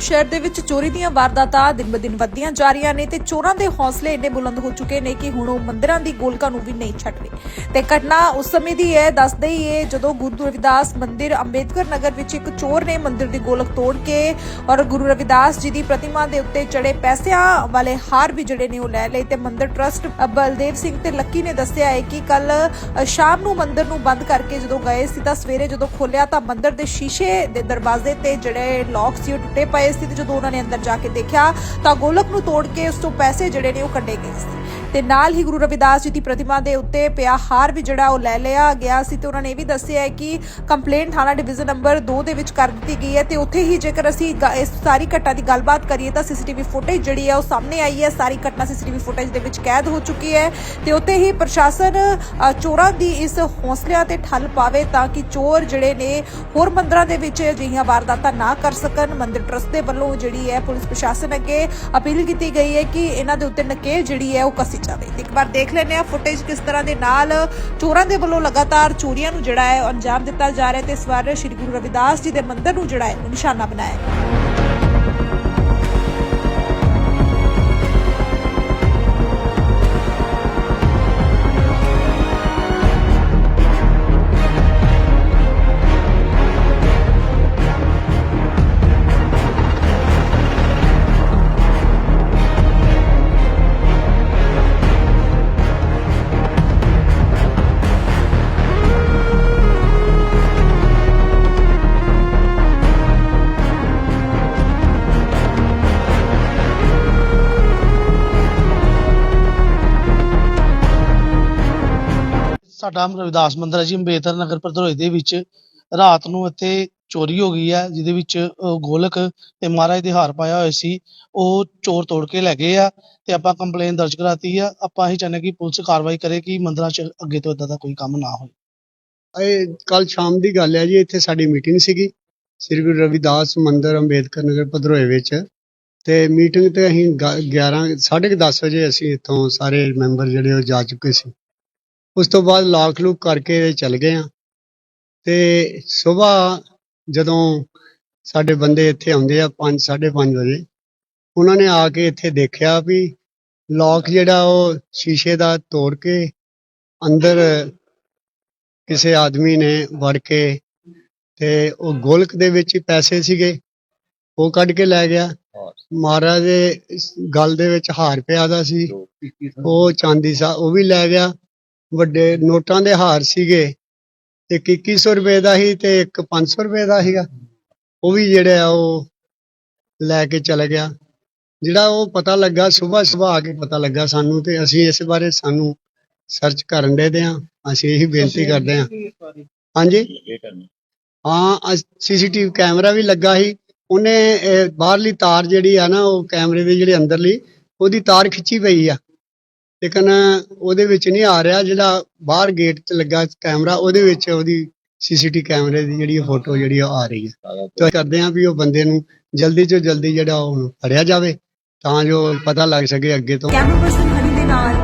ਸ਼ਹਿਰ ਦੇ ਵਿੱਚ ਚੋਰੀ ਦੀਆਂ ਵਾਰਦਾਤਾਂ ਦਿਨ-ਬ-ਦਿਨ ਵੱਧਦੀਆਂ ਜਾ ਰਹੀਆਂ ਨੇ ਤੇ ਚੋਰਾਂ ਦੇ ਹੌਸਲੇ ਇੰਨੇ ਬੁਲੰਦ ਹੋ ਚੁੱਕੇ ਨੇ ਕਿ ਹੁਣ ਉਹ ਮੰਦਿਰਾਂ ਦੀ ਗੋਲਕਾਂ ਨੂੰ ਵੀ ਨਹੀਂ ਛੱਡ ਰਹੇ। ਤੇ ਘਟਨਾ ਉਸ ਸਮੇਂ ਦੀ ਹੈ, ਦੱਸਦੇ ਹੀ ਇਹ, ਜਦੋਂ ਗੁਰੂ ਰਵਿਦਾਸ ਮੰਦਿਰ ਅੰਬੇਦਕਰ ਨਗਰ ਵਿੱਚ ਇੱਕ ਚੋਰ ਨੇ ਮੰਦਿਰ ਦੀ ਗੋਲਕ ਤੋੜ ਕੇ ਔਰ ਗੁਰੂ ਰਵਿਦਾਸ ਜੀ ਦੀ ਪ੍ਰਤਿਮਾ ਦੇ ਉੱਤੇ ਚੜੇ ਪੈਸਿਆਂ ਵਾਲੇ ਹਾਰ ਵੀ ਜਿਹੜੇ ਨੇ ਉਹ ਲੈ ਲਏ ਤੇ ਮੰਦਿਰ ਟਰਸਟ ਬਲਦੇਵ ਸਿੰਘ ਤੇ ਲੱਕੀ ਨੇ ਦੱਸਿਆ ਹੈ ਕਿ ਕੱਲ ਸ਼ਾਮ ਨੂੰ ਮੰਦਿਰ ਨੂੰ ਬੰਦ ਕਰਕੇ ਜਦੋਂ ਗਏ ਸੀ ਤਾਂ ਸਵੇਰੇ ਜਦੋਂ ਖੋਲਿਆ ਤਾਂ ਮੰਦਿਰ ਦੇ ਸ਼ੀਸ਼ੇ ਦੇ ਦਰਵਾਜ਼ੇ ਤੇ ਜਿਹੜੇ ਲੌਕ ਸੀ ਉਹ ਟੁੱਟੇ ਪਏ ਸੀ ਤੇ ਜਦੋਂ ਉਹਨਾਂ ਨੇ ਅੰਦਰ ਜਾ ਕੇ ਦੇਖਿਆ, ਤਾਂ ਗੋਲਕ ਨੂੰ ਤੋੜ ਕੇ ਉਸ ਤੋਂ ਪੈਸੇ ਜਿਹੜੇ ਨੇ ਉਹ ਕੱਢੇ ਗਏ ਸੀ। ਤੇ ਨਾਲ ਹੀ ਗੁਰੂ ਰਵਿਦਾਸ ਜੀ ਦੀ ਪ੍ਰਤਿਮਾ ਦੇ ਉੱਤੇ ਪਿਆ ਹਾਰ ਵੀ ਜਿਹੜਾ ਉਹ ਲੈ ਲਿਆ ਗਿਆ ਸੀ ਤੇ ਉਹਨਾਂ ਨੇ ਇਹ ਵੀ ਦੱਸਿਆ ਹੈ ਕਿ ਕੰਪਲੇਂਟ ਥਾਣਾ ਡਿਵੀਜ਼ਨ ਨੰਬਰ 2 ਦੇ ਵਿੱਚ ਕਰ ਦਿੱਤੀ ਗਈ ਹੈ ਤੇ ਉੱਥੇ ਹੀ ਜੇਕਰ ਅਸੀਂ ਇਸ ਸਾਰੀ ਘਟਨਾ ਦੀ ਗੱਲਬਾਤ ਕਰੀਏ ਤਾਂ ਸੀਸੀਟੀਵੀ ਫੁਟੇਜ ਜਿਹੜੀ ਹੈ ਉਹ ਸਾਹਮਣੇ ਆਈ ਹੈ। ਸਾਰੀ ਘਟਨਾ ਸੀਸੀਟੀਵੀ ਫੁਟੇਜ ਦੇ ਵਿੱਚ ਕੈਦ ਹੋ ਚੁੱਕੀ ਹੈ ਤੇ ਉੱਥੇ ਹੀ ਪ੍ਰਸ਼ਾਸਨ ਚੋਰਾਂ ਦੀ ਇਸ ਹੌਸਲਿਆਂ ਤੇ ਠੱਲ ਪਾਵੇ ਤਾਂ ਕਿ ਚੋਰ ਜਿਹੜੇ ਨੇ ਹੋਰ ਮੰਦਰਾਂ ਦੇ ਵਿੱਚ ਅਜਿਹੀਆਂ ਵਾਰਦਾਤਾਂ ਨਾ ਕਰ ਸਕਣ, ਮੰਦਿਰ ਟਰਸਟ ਦੇ ਵੱਲੋਂ ਜਿਹੜੀ ਹੈ ਪੁਲਿਸ ਪ੍ਰਸ਼ਾਸਨ ਅੱਗੇ ਅਪੀਲ ਕੀਤੀ ਗਈ ਹੈ ਕਿ ਇਹਨਾਂ ਦੇ ਉੱਤੇ ਨਕੇਲ ਜਿਹੜੀ ਹੈ ਉਹ ਕਸੀ ਜਾਵੇ। ਇੱਕ ਵਾਰ ਦੇਖ ਲੈਂਦੇ ਆ ਫੁਟੇਜ ਕਿਸ ਤਰ੍ਹਾਂ ਦੇ ਨਾਲ ਚੋਰਾਂ ਦੇ ਵੱਲੋਂ ਲਗਾਤਾਰ ਚੋਰੀਆਂ ਨੂੰ ਜਿਹੜਾ ਹੈ ਅੰਜਾਮ ਦਿੱਤਾ ਜਾ ਰਿਹਾ ਤੇ ਇਸ ਵਾਰ ਸ੍ਰੀ ਗੁਰੂ ਰਵਿਦਾਸ ਜੀ ਦੇ ਮੰਦਿਰ ਨੂੰ ਜਿਹੜਾ ਹੈ ਉਹ ਨਿਸ਼ਾਨਾ ਬਣਾਇਆ ਸਾਡਾ ਰਵਿਦਾਸ ਮੰਦਿਰ ਹੈ ਜੀ ਅੰਬੇਦਕਰ ਨਗਰ ਭਦਰੋਈ ਦੇ ਵਿੱਚ। ਰਾਤ ਨੂੰ ਇੱਥੇ ਚੋਰੀ ਹੋ ਗਈ ਹੈ ਜਿਹਦੇ ਵਿੱਚ ਅਹ, ਗੋਲਕ ਤੇ ਮਹਾਰਾਜ ਦੇ ਹਾਰ ਪਾਇਆ ਹੋਇਆ ਸੀ। ਉਹ ਚੋਰ ਤੋੜ ਕੇ ਲੈ ਗਏ ਆ ਤੇ ਆਪਾਂ ਕੰਪਲੇਨ ਦਰਜ ਕਰਾਤੀ ਆ। ਆਪਾਂ ਇਹੀ ਚਾਹੁੰਦੇ ਕਿ ਪੁਲਿਸ ਕਾਰਵਾਈ ਕਰੇ ਕਿ ਮੰਦਿਰਾਂ 'ਚ ਅੱਗੇ ਤੋਂ ਇਦਾਂ ਦਾ ਕੋਈ ਕੰਮ ਨਾ ਹੋਏ। ਇਹ ਕੱਲ ਸ਼ਾਮ ਦੀ ਗੱਲ ਹੈ ਜੀ ਇੱਥੇ ਸਾਡੀ ਮੀਟਿੰਗ ਸੀਗੀ। ਸ੍ਰੀ ਗੁਰੂ ਰਵਿਦਾਸ ਮੰਦਿਰ ਅੰਬੇਦਕਰ ਨਗਰ ਭਦਰੋਏ ਵਿੱਚ। ਤੇ ਮੀਟਿੰਗ ਤੇ ਅਸੀਂ 11 10:30 ਵਜੇ ਅਸੀਂ ਇੱਥੋਂ ਸਾਰੇ ਮੈਂਬਰ ਜਿਹੜੇ ਉਹ ਜਾ ਚੁੱਕੇ ਸੀ। ਉਸ ਤੋਂ ਬਾਅਦ ਲਾਕ ਲੂਕ ਕਰਕੇ ਚੱਲ ਗਏ ਆ ਤੇ ਸਵੇਰ ਜਦੋਂ ਸਾਡੇ ਬੰਦੇ ਇੱਥੇ ਆਉਂਦੇ ਆ 5 5:30 ਵਜੇ ਉਹਨਾਂ ਨੇ ਆ ਕੇ ਇੱਥੇ ਦੇਖਿਆ ਵੀ ਲੋਕ ਜਿਹੜਾ ਉਹ ਸ਼ੀਸ਼ੇ ਦਾ ਤੋੜ ਕੇ ਅੰਦਰ ਕਿਸੇ ਆਦਮੀ ਨੇ ਵੜ ਕੇ ਤੇ ਉਹ ਗੋਲਕ ਦੇ ਵਿੱਚ ਹੀ ਪੈਸੇ ਸੀਗੇ ਉਹ ਕੱਢ ਕੇ ਲੈ ਗਿਆ। ਮਹਾਰਾਜ ਦੇ ਗਲ ਦੇ ਵਿੱਚ ਹਾਰ ਪਿਆ ਦਾ ਸੀ। ਉਹ ਚਾਂਦੀ ਸਾ ਉਹ ਵੀ ਲੈ ਗਿਆ। ਵੱਡੇ ਨੋਟਾਂ ਦੇ ਹਾਰ ਸੀਗੇ। ਇੱਕ 2100 ਰੁਪਏ ਦਾ ਸੀ ਤੇ ਇੱਕ 500 ਰੁਪਏ ਦਾ ਸੀਗਾ। ਉਹ ਵੀ ਜਿਹੜੇ ਉਹ ਲੈ ਕੇ ਚਲੇ ਗਿਆ। ਜਿਹੜਾ ਉਹ ਪਤਾ ਲੱਗਾ ਸਵੇਰ ਸਵੇਰ ਆ ਕੇ ਪਤਾ ਲੱਗਾ ਸਾਨੂੰ ਤੇ ਅਸੀਂ ਇਸ ਬਾਰੇ ਸਾਨੂੰ ਸਰਚ ਕਰਨ ਦੇ ਆ। ਅਸੀਂ ਇਹੀ ਬੇਨਤੀ ਕਰਦੇ ਆ। ਹਾਂਜੀ? ਹਾਂ ਸੀਸੀਟੀਵੀ ਕੈਮਰਾ ਵੀ ਲੱਗਾ ਸੀ। ਉਹਨੇ ਬਾਹਰਲੀ ਤਾਰ ਜਿਹੜੀ ਆ ਨਾ ਉਹ ਕੈਮਰੇ ਦੇ ਜਿਹੜੇ ਅੰਦਰਲੀ ਉਹਦੀ ਤਾਰ ਖਿੱਚੀ ਪਈ ਆ। ਲੇਕਿਨ ਉਹਦੇ ਵਿੱਚ ਨਹੀਂ ਆ ਰਿਹਾ ਜਿਹੜਾ ਬਾਹਰ ਗੇਟ 'ਚ ਲੱਗਾ ਕੈਮਰਾ ਉਹਦੇ ਵਿੱਚ ਉਹਦੀ ਸੀਸੀਟੀ ਕੈਮਰੇ ਦੀ ਜਿਹੜੀ ਫੋਟੋ ਜਿਹੜੀ ਆ ਆ ਰਹੀ ਹੈ। ਤੇ ਕਰਦੇ ਆ ਵੀ ਉਹ ਬੰਦੇ ਨੂੰ ਜਲਦੀ ਤੋਂ ਜਲਦੀ ਜਿਹੜਾ ਉਹ ਫੜਿਆ ਜਾਵੇ, ਤਾਂ ਜੋ ਪਤਾ ਲੱਗ ਸਕੇ ਅੱਗੇ ਤੋਂ। ਕੈਮਰਾ ਪਰਸਨ ਹਨੀ ਦੇ ਨਾਲ